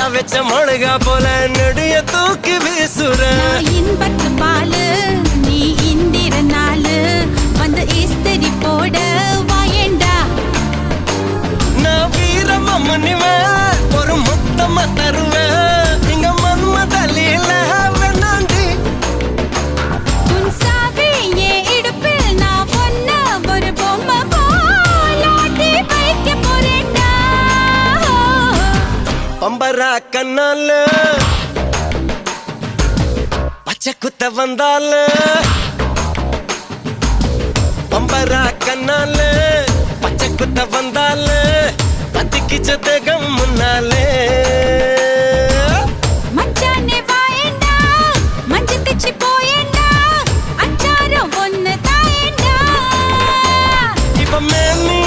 காய வச்ச மிளகா போல நெடிய தூக்கி வீசுற. இன்பத்து பாலு நீ இந்திர நாளு வந்து இஸ்திரி போட வாயேண்டா. நான் வீரமா முனிவேன். பம்பரா கண்ணால? பச்சை குத்த வந்தால? பம்பரா கண்ணால? பச்சை குத்த வந்தால? பத்திக்கிச்ச தேகம் முன்னாலே. போயண்டா அச்சாரம் ஒன்னு தாயண்டா இப்ப மேலே